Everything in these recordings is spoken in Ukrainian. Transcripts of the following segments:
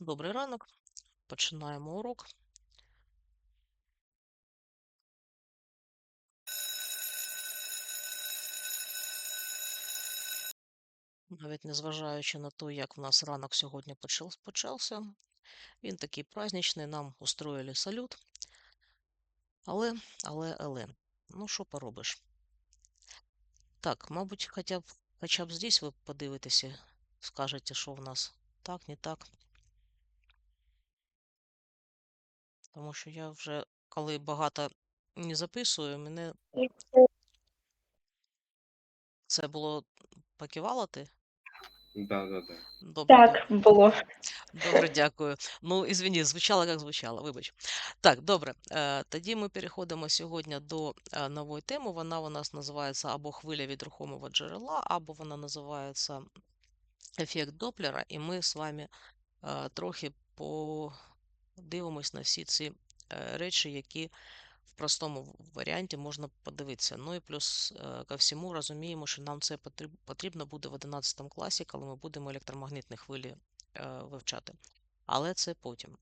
Добрий ранок. Починаємо урок. Навіть незважаючи на те, як в нас ранок сьогодні почався, він такий праздничний, нам устроїли салют. Але, але, але, ну що поробиш? Так, мабуть, хоча б, хоча б здесь ви подивитеся, скажете, що в нас так, не так. Тому що я вже, коли багато не записую, мене це було покивала ти? Да, да, да. Добре, Так, було. Добре, дякую. Ну, извини, звучало як звучало, вибач. Так, добре. Е, тоді ми переходимо сьогодні до е, нової теми. Вона у нас називається або хвиля від рухомого джерела, або вона називається ефект Доплера, і ми з вами е, трохи подивимось на всі ці е, речі, які в простому варіанті можна подивитися. Ну і плюс е, ко всьому розуміємо, що нам це потрібно буде в 11 класі, коли ми будемо електромагнітні хвилі е, вивчати. Але це потім.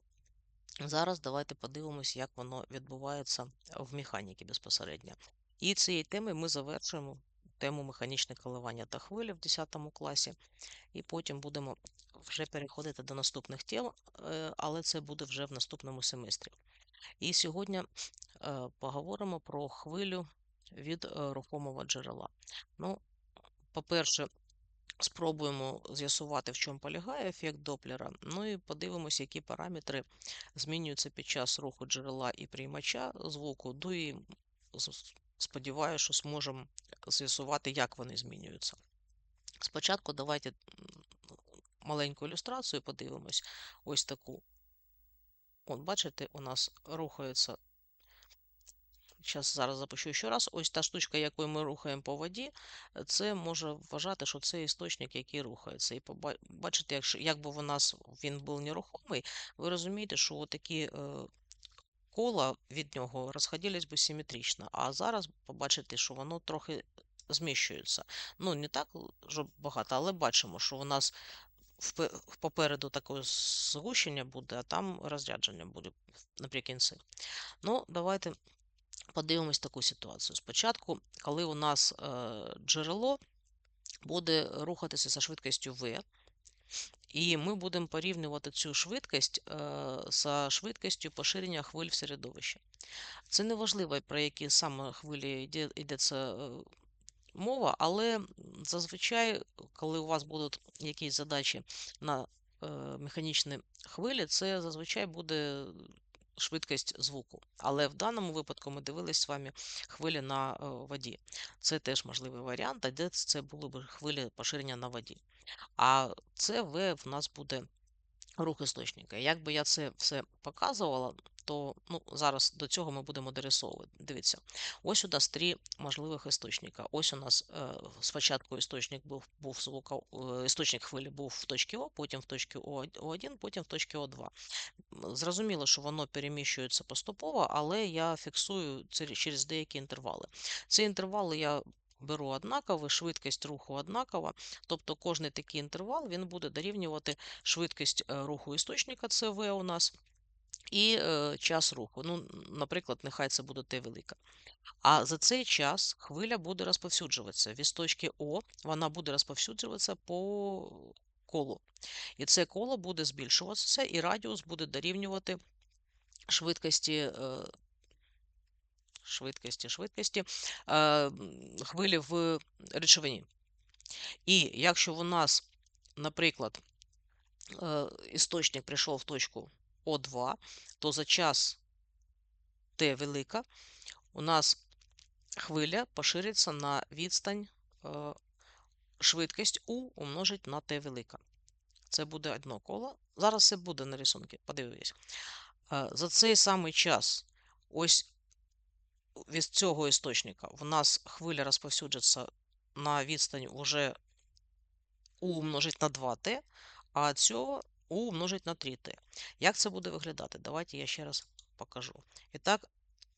Зараз давайте подивимось, як воно відбувається в механіці безпосередньо. І цієї теми ми завершуємо тему механічне коливання та хвилі в 10 класі, і потім будемо вже переходити до наступних тем, е, але це буде вже в наступному семестрі. І сьогодні е, поговоримо про хвилю від е, рухомого джерела. Ну, по-перше, Спробуємо з'ясувати, в чому полягає ефект Доплера. Ну і подивимося, які параметри змінюються під час руху джерела і приймача звуку. Ну і сподіваюся, що зможемо з'ясувати, як вони змінюються. Спочатку давайте маленьку ілюстрацію подивимось. Ось таку. От, бачите, у нас рухається Зараз зараз запущу ще раз. Ось та штучка, якою ми рухаємо по воді, це може вважати, що це істочник, який рухається. І бачите, якби у нас він був нерухомий, ви розумієте, що такі е, кола від нього розходились би симетрично. А зараз побачите, що воно трохи зміщується. Ну, не так багато, але бачимо, що у нас попереду таке згущення буде, а там розрядження буде наприкінці. Ну, давайте подивимось таку ситуацію. Спочатку, коли у нас е, джерело буде рухатися за швидкістю V, і ми будемо порівнювати цю швидкість е, за швидкістю поширення хвиль в середовищі. Це не важливо, про які саме хвилі йдеться е, мова, але зазвичай, коли у вас будуть якісь задачі на е, механічні хвилі, це зазвичай буде швидкість звуку. Але в даному випадку ми дивились з вами хвилі на е, воді. Це теж можливий варіант, де це були б хвилі поширення на воді. А це В в нас буде рух істочника. Якби я це все показувала, то ну, зараз до цього ми будемо дорисовувати. Дивіться, ось у нас три можливих істочника. Ось у нас е, спочатку істочник був був звука, е, істочник хвилі був в точці О, потім в точці О1, потім в точці О2. Зрозуміло, що воно переміщується поступово, але я фіксую це через деякі інтервали. Ці інтервали я беру однаково, швидкість руху однакова, тобто кожний такий інтервал він буде дорівнювати швидкість е, руху істочника, це V у нас, і е, час руху. Ну, Наприклад, нехай це буде Т велика. А за цей час хвиля буде розповсюджуватися. Від точки О вона буде розповсюджуватися по колу. І це коло буде збільшуватися, і радіус буде дорівнювати швидкості е, швидкості, швидкості е, хвилі в речовині. І якщо у нас, наприклад, е, істочник прийшов в точку О2, то за час Т велика у нас хвиля пошириться на відстань е, швидкість У умножить на Т велика. Це буде одно коло. Зараз це буде на рисунку, подивись. Е, за цей самий час, ось від цього істочника в нас хвиля розповсюджується на відстань уже у умножить на 2t, а цього у умножить на 3t. Як це буде виглядати? Давайте я ще раз покажу. І так,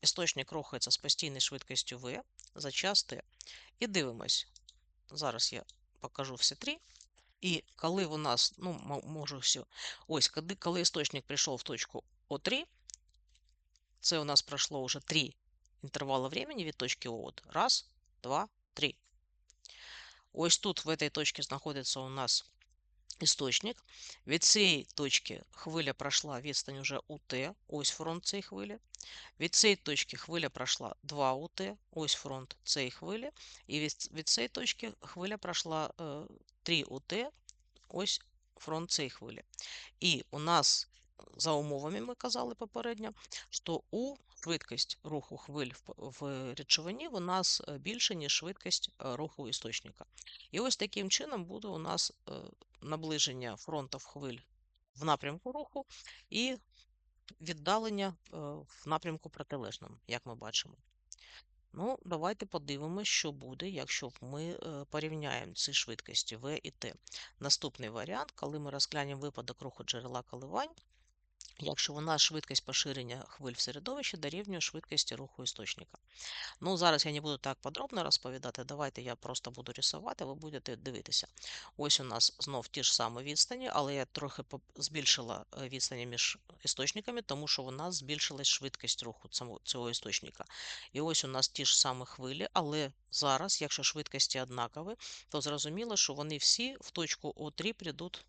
істочник рухається з постійною швидкістю v за час t. І дивимось. Зараз я покажу всі три. І коли у нас, ну, мо- може все, ось, коли, коли істочник прийшов в точку О3, це у нас пройшло вже 3 інтервали времени від точки О. Раз, два, три. Ось тут, в этой точці, знаходиться у нас істочник. Від цієї точки хвиля пройшла відстань уже УТ, ось фронт цієї хвилі. Від цієї точки хвиля пройшла 2 УТ, ось фронт цієї хвилі. І від, від цієї точки хвиля пройшла е, 3 УТ, ось фронт цієї хвилі. І у нас за умовами ми казали попередньо, що у швидкість руху хвиль в, речовині у нас е, більше, ніж швидкість е, руху істочника. І ось таким чином буде у нас наближення фронтів хвиль в напрямку руху і віддалення е, в напрямку протилежному, як ми бачимо. Ну, давайте подивимось, що буде, якщо ми е, порівняємо ці швидкості В і Т. Наступний варіант, коли ми розглянемо випадок руху джерела коливань, якщо у швидкість поширення хвиль в середовищі дорівнює швидкості руху істочника. Ну, зараз я не буду так подробно розповідати. Давайте я просто буду рисувати, ви будете дивитися. Ось у нас знов ті ж самі відстані, але я трохи збільшила е, відстані між істочниками, тому що у нас збільшилась швидкість руху цього істочника. І ось у нас ті ж самі хвилі, але зараз, якщо швидкості однакові, то зрозуміло, що вони всі в точку О3 прийдуть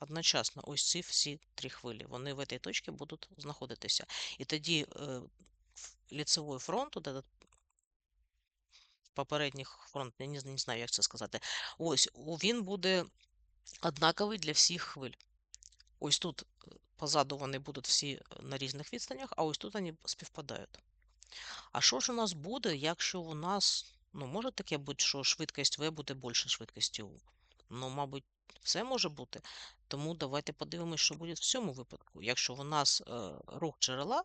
одночасно. Ось ці всі три хвилі. Вони в цій точці будуть знаходитися. І тоді е, лицевой фронт, от этот попередніх фронт, я не, не знаю, як це сказати. Ось він буде однаковий для всіх хвиль. Ось тут е, позаду вони будуть всі на різних відстанях, а ось тут вони співпадають. А що ж у нас буде, якщо у нас, ну, може таке бути, що швидкість В буде більше швидкості У? Ну, мабуть, все може бути. Тому давайте подивимось, що буде в цьому випадку. Якщо у нас е, рух джерела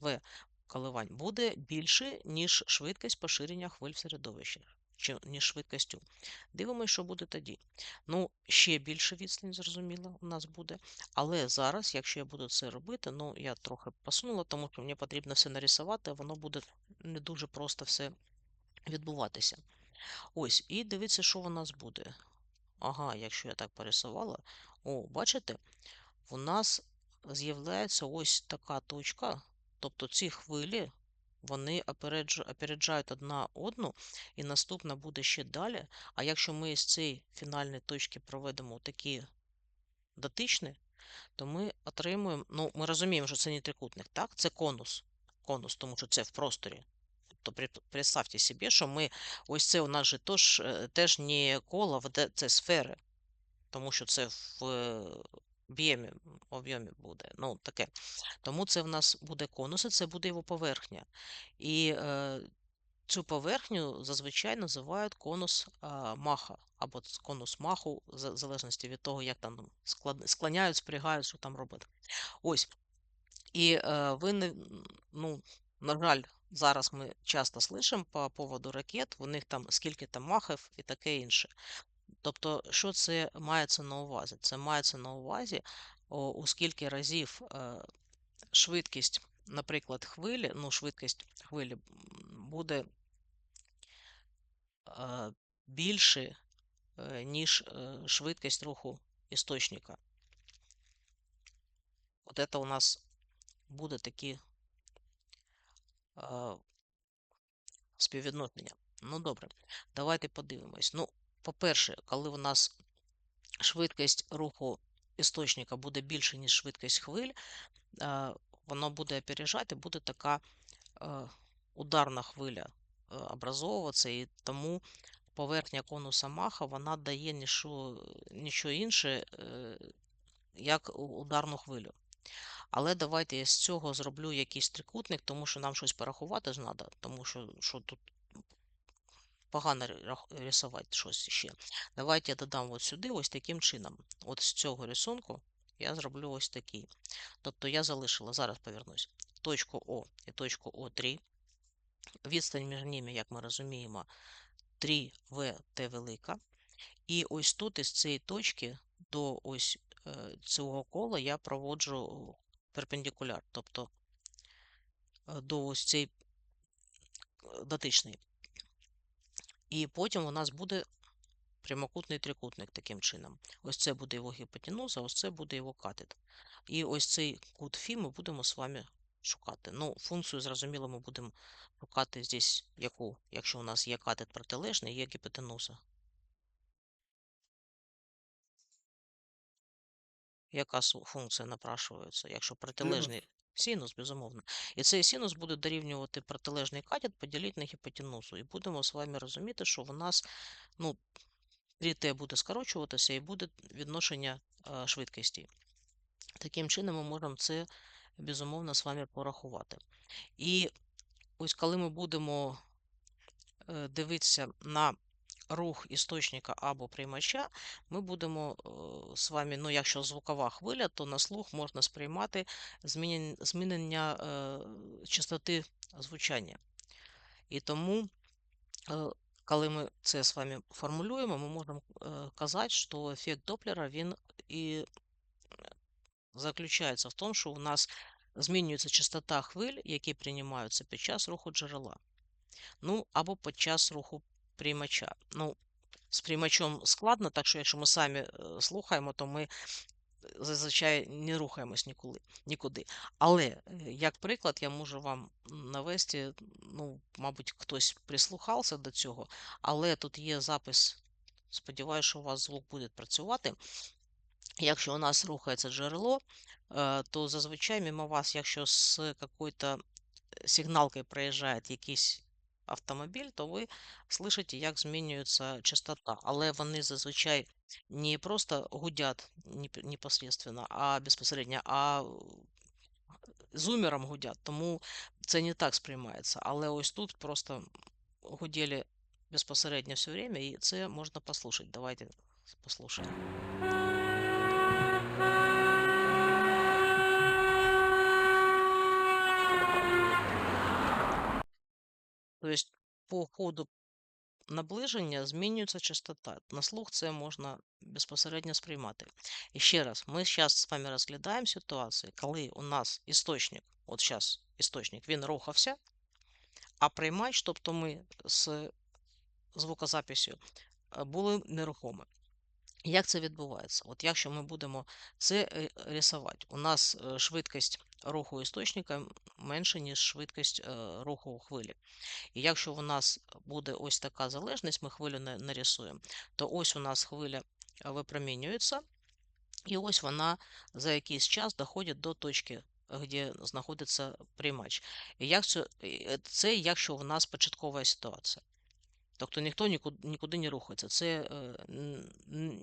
В коливань буде більше, ніж швидкість поширення хвиль в середовищі, ніж швидкість У. Дивимось, що буде тоді. Ну, ще більше відстань, зрозуміло, у нас буде. Але зараз, якщо я буду це робити, ну я трохи посунула, тому що мені потрібно все нарисувати, воно буде не дуже просто все відбуватися. Ось, і дивіться, що у нас буде. Ага, якщо я так порисувала, о, бачите, у нас з'являється ось така точка, тобто ці хвилі, вони опереджають одна одну, і наступна буде ще далі. А якщо ми з цієї фінальної точки проведемо такі дотичні, то ми отримуємо, ну, ми розуміємо, що це не трикутник, так? Це конус. Конус, тому що це в просторі. Тобто представте собі, що ми, ось це у нас же тож, е, теж не коло, це сфери, тому що це в е, об'ємі, об'ємі буде. Ну, таке. Тому це в нас буде конус, і це буде його поверхня. І е, цю поверхню зазвичай називають конус а, маха, або конус маху, в залежності від того, як там склоняють, спрягають, що там роблять. Ось. І е, ви ну, на жаль, зараз ми часто слышимо по поводу ракет, у них там скільки там махів і таке інше. Тобто, що це мається на увазі? Це мається на увазі, у скільки разів е, швидкість, наприклад, хвилі, ну, швидкість хвилі буде е, більше, е, ніж швидкість руху істочника. От це у нас буде такі співвідношення. Ну, добре, давайте подивимось. Ну, по-перше, коли у нас швидкість руху істочника буде більше, ніж швидкість хвиль, воно буде опережати, буде така ударна хвиля образовуватися, і тому поверхня конуса Маха вона дає ніщо інше, е, як ударну хвилю. Але давайте я з цього зроблю якийсь трикутник, тому що нам щось порахувати ж треба, тому що, що тут погано рисувати щось ще. Давайте я додам от сюди ось таким чином. От з цього рисунку я зроблю ось такий. Тобто я залишила, зараз повернусь, точку О і точку О3. Відстань між ними, як ми розуміємо, 3ВТ велика. І ось тут із цієї точки до ось цього кола я проводжу перпендикуляр, тобто е, до ось цієї е, дотичної. І потім у нас буде прямокутний трикутник таким чином. Ось це буде його гіпотенуза, ось це буде його катет. І ось цей кут Фі ми будемо з вами шукати. Ну, функцію, зрозуміло, ми будемо шукати здесь яку, якщо у нас є катет протилежний, є гіпотенуза. Яка су- функція напрашується, якщо протилежний синус, безумовно. І цей синус буде дорівнювати протилежний катет, поділити на гіпотенузу. І будемо з вами розуміти, що в нас ну, 3t буде скорочуватися і буде відношення е, швидкості. Таким чином ми можемо це безумовно з вами порахувати. І ось коли ми будемо е, дивитися на рух істочника або приймача, ми будемо е, з вами, ну якщо звукова хвиля, то на слух можна сприймати змінен- змінення е, частоти звучання. І тому, е, коли ми це з вами формулюємо, ми можемо казати, що ефект Доплера він і заключається в тому, що у нас змінюється частота хвиль, які приймаються під час руху джерела. Ну, або під час руху приймача. Ну, з приймачом складно, так що якщо ми самі е, слухаємо, то ми е, зазвичай не рухаємось ніколи, нікуди. Але, е, як приклад, я можу вам навести, ну, мабуть, хтось прислухався до цього, але тут є запис. Сподіваюся, що у вас звук буде працювати. Якщо у нас рухається джерело, е, то зазвичай мимо вас, якщо з якоюсь сигналкою проїжджає якийсь автомобіль, то ви слышите, як змінюється частота. Але вони зазвичай не просто гудять непосредственно, а безпосередньо, а зумером гудять. Тому це не так сприймається. Але ось тут просто гуділи безпосередньо все время, і це можна послухати. Давайте послухаємо. Тобто по ходу наближення змінюється частота. На слух це можна безпосередньо сприймати. І ще раз, ми зараз з вами розглядаємо ситуацію, коли у нас істочник, от зараз істочник, він рухався, а приймач, тобто ми з звукозаписю, е, були нерухомі. Як це відбувається? От якщо ми будемо це е, рисувати, у нас е, швидкість руху істочника менша, ніж швидкість е, руху хвилі. І якщо у нас буде ось така залежність, ми хвилю на- нарисуємо, то ось у нас хвиля е, випромінюється, і ось вона за якийсь час доходить до точки, де знаходиться приймач. І як це, це якщо у нас початкова ситуація. Тобто ніхто нікуди, нікуди не рухається. Це е,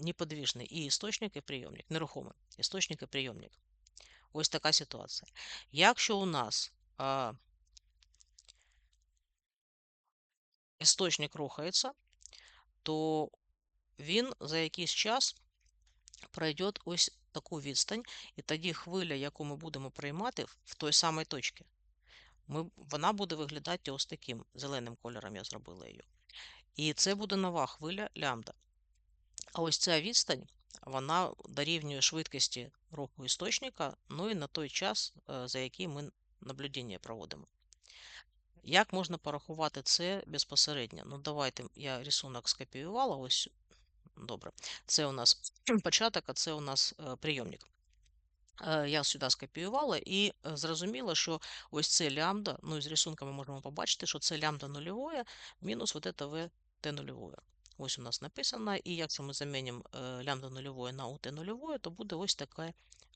неподвіжний і істочник, і прийомник, нерухомий істочник і прийомник. Ось така ситуація. Якщо у нас а, істочник рухається, то він за якийсь час пройде ось таку відстань, і тоді хвиля, яку ми будемо приймати в той самій точці, ми, вона буде виглядати ось таким зеленим кольором, я зробила її. І це буде нова хвиля лямбда. А ось ця відстань, вона дорівнює швидкості руху істочника, ну і на той час, е, за який ми наблюдення проводимо. Як можна порахувати це безпосередньо? Ну, давайте я рисунок скопіювала. Ось добре. Це у нас початок, а це у нас е, прийомник. Е, Я сюди скопіювала і зрозуміла, що ось це лямбда, ну і з рисунка ми можемо побачити, що це лямбда нульове мінус это v t нульове. Ось у нас написано, і якщо ми замінимо е, лямбда нульове на ut нульове, то буде ось така,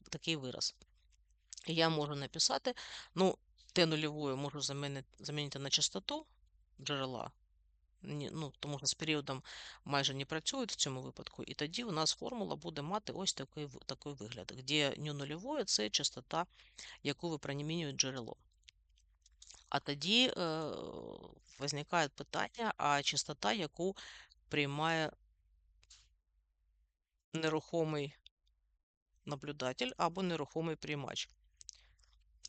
такий вираз. І я можу написати, ну, t нульове можу замінити, замінити на частоту джерела, ну, тому що з періодом майже не працюють в цьому випадку, і тоді у нас формула буде мати ось такий, такий вигляд, де ню нульове – це частота, яку випромінює джерело. А тоді е, виникає питання, а частота, яку приймає нерухомий наблюдатель або нерухомий приймач.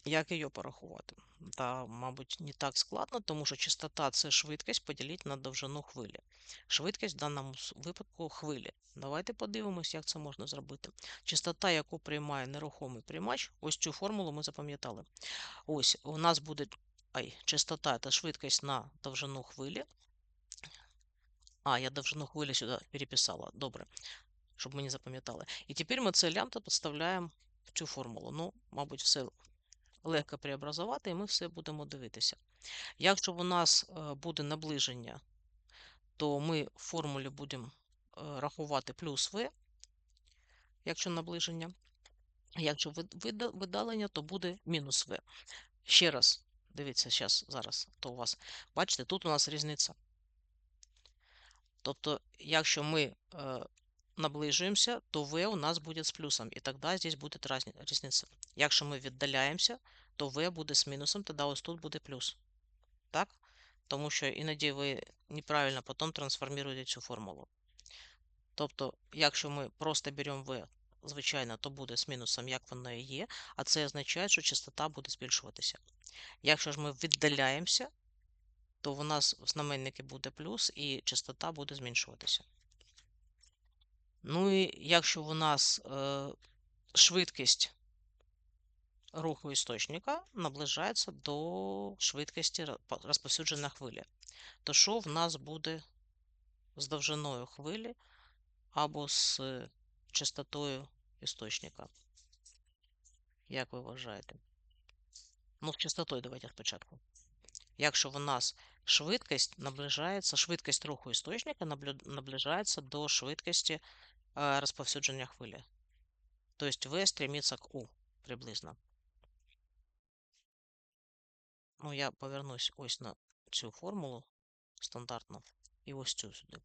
Як її порахувати? Та, мабуть, не так складно, тому що частота це швидкість поділити на довжину хвилі. Швидкість в даному випадку хвилі. Давайте подивимось, як це можна зробити. Частота, яку приймає нерухомий приймач, ось цю формулу ми запам'ятали. Ось у нас буде ай, частота це швидкість на довжину хвилі. А, я довжину хвилі сюди переписала. Добре, щоб ми не запам'ятали. І тепер ми це лямбда підставляємо в цю формулу. Ну, мабуть, все легко преобразувати, і ми все будемо дивитися. Якщо у нас е, буде наближення, то ми в формулі будемо е, рахувати плюс v, якщо наближення. Якщо видалення, то буде мінус v. Ще раз, дивіться, зараз, зараз, то у вас, бачите, тут у нас різниця. Тобто, якщо ми е, наближуємося, то v у нас буде з плюсом, і тоді здесь буде різниця. Якщо ми віддаляємося, то v буде з мінусом, тоді ось тут буде плюс. Так? Тому що іноді ви неправильно потім трансформуєте цю формулу. Тобто, якщо ми просто беремо v, звичайно, то буде з мінусом, як воно і є, а це означає, що частота буде збільшуватися. Якщо ж ми віддаляємося, то у нас в знаменнику буде плюс і частота буде зменшуватися. Ну і якщо у нас е, швидкість руху істочника наближається до швидкості ро- по- розповсюдження хвилі, то що в нас буде з довжиною хвилі або з частотою істочника? Як ви вважаєте? Ну, з частотою давайте спочатку. Якщо в нас швидкість наближається, швидкість руху істочника наближається до швидкості е, розповсюдження хвилі. Тобто V стремиться к U приблизно. Ну, я повернусь ось на цю формулу стандартну і ось цю сюди.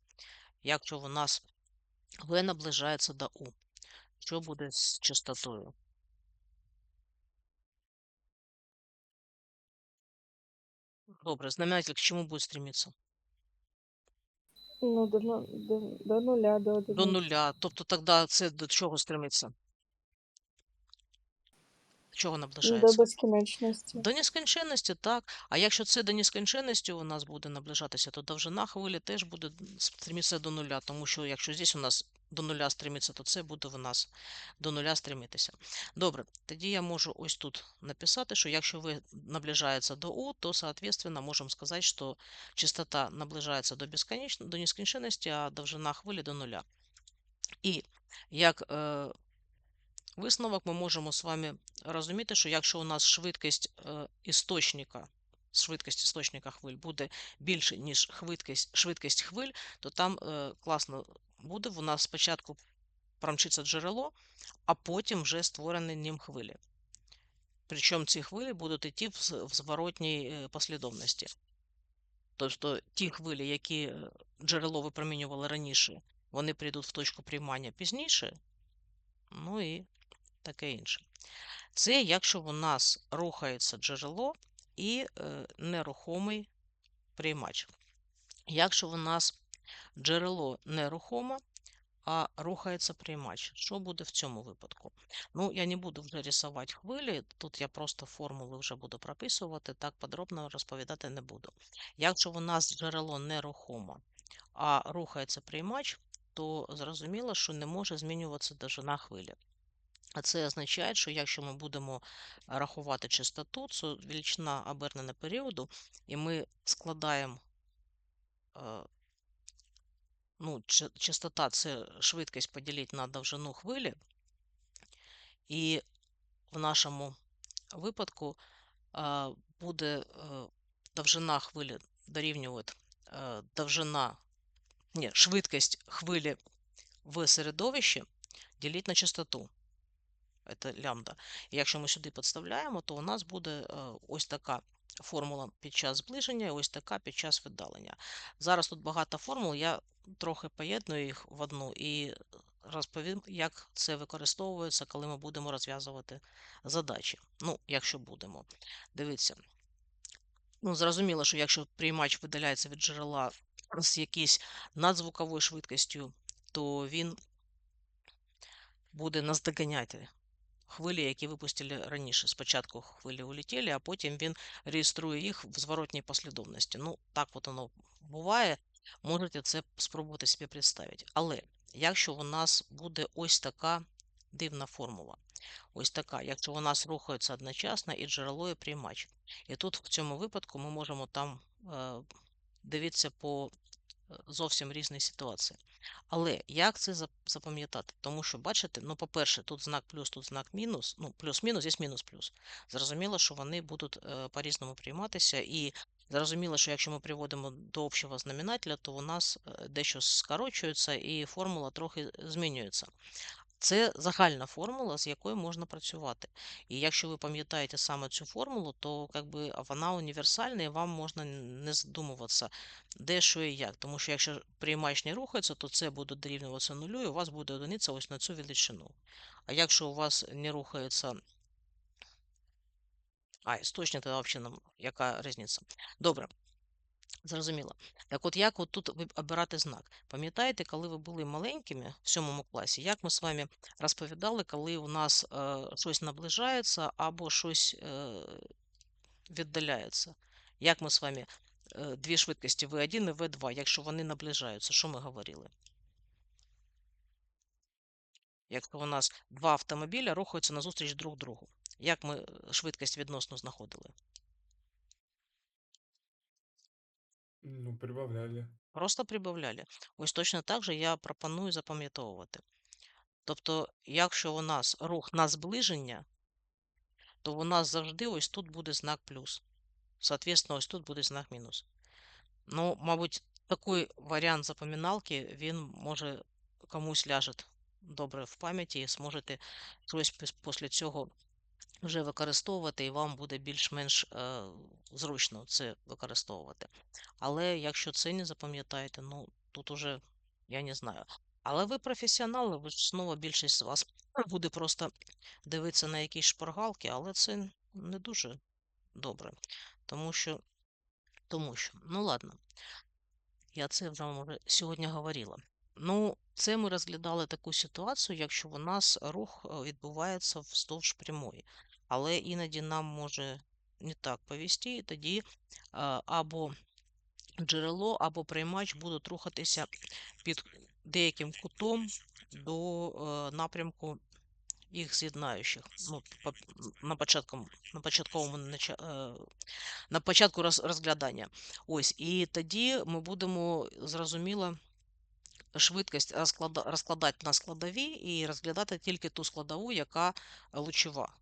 Якщо у нас V наближається до U, що буде з частотою? Добре, знаменатель к чему будет стремиться? Ну, до, ну- до, до нуля, до одиниці. До нуля. Тобто тогда це до чого стремиться? Чого наближається? До безкінечності. До нескінченності, так. А якщо це до нескінченності у нас буде наближатися, то довжина хвилі теж буде стремитися до нуля, тому що якщо здесь у нас до нуля стремиться, то це буде в нас до нуля стремитися. Добре, тоді я можу ось тут написати, що якщо ви наближається до У, то, соответственно, можемо сказати, що частота наближається до безконеч... до нескінченності, а довжина хвилі до нуля. І як е, висновок ми можемо з вами розуміти, що якщо у нас швидкість е, істочника, швидкість істочника хвиль буде більше, ніж швидкість, швидкість хвиль, то там е, класно буде у нас спочатку промчиться джерело, а потім вже створені ним хвилі. Причому ці хвилі будуть йти в, зворотній е, послідовності. Тобто ті хвилі, які джерело випромінювало раніше, вони прийдуть в точку приймання пізніше, ну і таке інше. Це якщо у нас рухається джерело і е, нерухомий приймач. Якщо у нас джерело нерухоме, а рухається приймач, що буде в цьому випадку? Ну, я не буду вже рисувати хвилі, тут я просто формули вже буду прописувати, так подробно розповідати не буду. Якщо у нас джерело нерухоме, а рухається приймач, то зрозуміло, що не може змінюватися довжина хвилі. А це означає, що якщо ми будемо рахувати частоту, це величина обернена періоду, і ми складаємо, е, ну, частота це швидкість поділити на довжину хвилі, і в нашому випадку е, буде е, довжина хвилі дорівнювати довжина, ні, швидкість хвилі в середовищі ділити на частоту. Це лямбда. Якщо ми сюди підставляємо, то у нас буде е, ось така формула під час зближення і ось така під час віддалення. Зараз тут багато формул, я трохи поєдную їх в одну і розповім, як це використовується, коли ми будемо розв'язувати задачі. Ну, якщо будемо. Дивіться. Ну, зрозуміло, що якщо приймач видаляється від джерела з якоюсь надзвуковою швидкістю, то він буде наздоганяти хвилі, які випустили раніше. Спочатку хвилі улетіли, а потім він реєструє їх в зворотній послідовності. Ну, так от воно буває. Можете це спробувати собі представити. Але якщо у нас буде ось така дивна формула, ось така, якщо у нас рухається одночасно і джерело, і приймач. І тут в цьому випадку ми можемо там е, дивитися по зовсім різні ситуації. Але як це запам'ятати? Тому що, бачите, ну, по-перше, тут знак плюс, тут знак мінус, ну, плюс-мінус, є мінус-плюс. Зрозуміло, що вони будуть е, по-різному прийматися, і зрозуміло, що якщо ми приводимо до общого знаменателя, то у нас е, дещо скорочується і формула трохи змінюється. Це загальна формула, з якою можна працювати. І якщо ви пам'ятаєте саме цю формулу, то как би, а вона універсальна і вам можна не задумуватися, де що і як. Тому що якщо приймач не рухається, то це буде дорівнюватися нулю, і у вас буде одиниця ось на цю величину. А якщо у вас не рухається. А, істочник, то взагалі яка різниця? Добре. Зрозуміло. Так от як от тут обирати знак? Пам'ятаєте, коли ви були маленькими в сьомому класі, як ми з вами розповідали, коли у нас е, щось наближається або щось е, віддаляється? Як ми з вами е, дві швидкості V1 і V2, якщо вони наближаються, що ми говорили? Якщо у нас два автомобіля рухаються назустріч друг другу, як ми е, швидкість відносно знаходили? Ну, прибавляли. Просто прибавляли. Ось точно так же я пропоную запам'ятовувати. Тобто, якщо у нас рух на зближення, то у нас завжди ось тут буде знак плюс. Соответственно, ось тут буде знак мінус. Ну, мабуть, такий варіант запам'яталки, він може комусь ляже добре в пам'яті і зможете щось піс- після цього вже використовувати, і вам буде більш-менш е, зручно це використовувати. Але якщо це не запам'ятаєте, ну тут уже я не знаю. Але ви професіонали, ви знову більшість з вас буде просто дивитися на якісь шпаргалки, але це не дуже добре. Тому що, тому що, ну ладно, я це вже сьогодні говорила. Ну, це ми розглядали таку ситуацію, якщо у нас рух е, відбувається вздовж прямої. Але іноді нам може не так повісти, і тоді е, або джерело, або приймач будуть рухатися під деяким кутом до е, напрямку їх з'єднаючих. Ну, на, початку, на початковому е, на початку роз, розглядання. Ось, і тоді ми будемо зрозуміло швидкість розклада, розкладати на складові і розглядати тільки ту складову, яка лучова.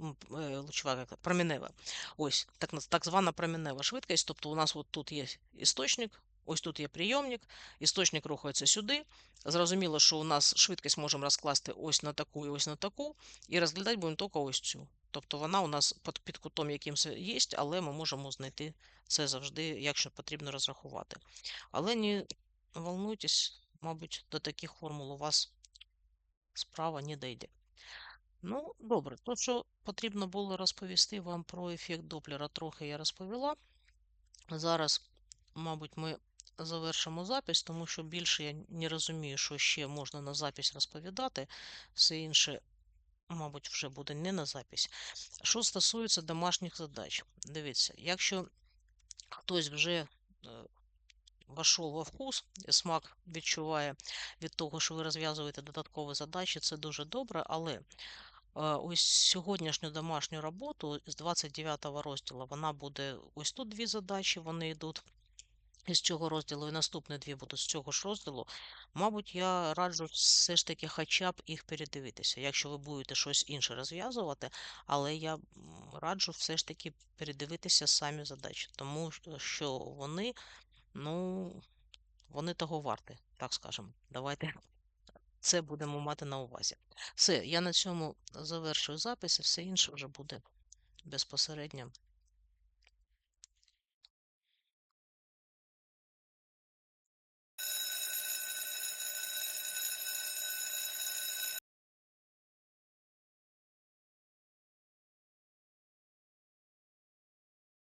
Е, Лучова, як промінева. Ось так, так звана промінева швидкість. Тобто у нас от тут є істочник, ось тут є прийомник, істочник рухається сюди. Зрозуміло, що у нас швидкість можемо розкласти ось на таку і ось на таку, і розглядати будемо тільки ось цю. Тобто вона у нас під, під кутом якимось є, але ми можемо знайти це завжди, якщо потрібно розрахувати. Але не волнуйтесь, мабуть, до таких формул у вас справа не дійде. Ну, добре, то, що потрібно було розповісти вам про ефект Доплера, трохи я розповіла. Зараз, мабуть, ми завершимо запись, тому що більше я не розумію, що ще можна на запись розповідати. Все інше, мабуть, вже буде не на запись. Що стосується домашніх задач, дивіться, якщо хтось вже е, вошов во вкус, смак відчуває від того, що ви розв'язуєте додаткові задачі, це дуже добре, але е, ось сьогоднішню домашню роботу з 29 розділу вона буде ось тут дві задачі, вони йдуть. Із цього розділу і наступні дві будуть з цього ж розділу. Мабуть, я раджу все ж таки хоча б їх передивитися, якщо ви будете щось інше розв'язувати, але я раджу все ж таки передивитися самі задачі, тому що- що вони, ну, вони того варті, так скажемо. Давайте це будемо мати на увазі. Все, я на цьому завершую запис, і все інше вже буде безпосередньо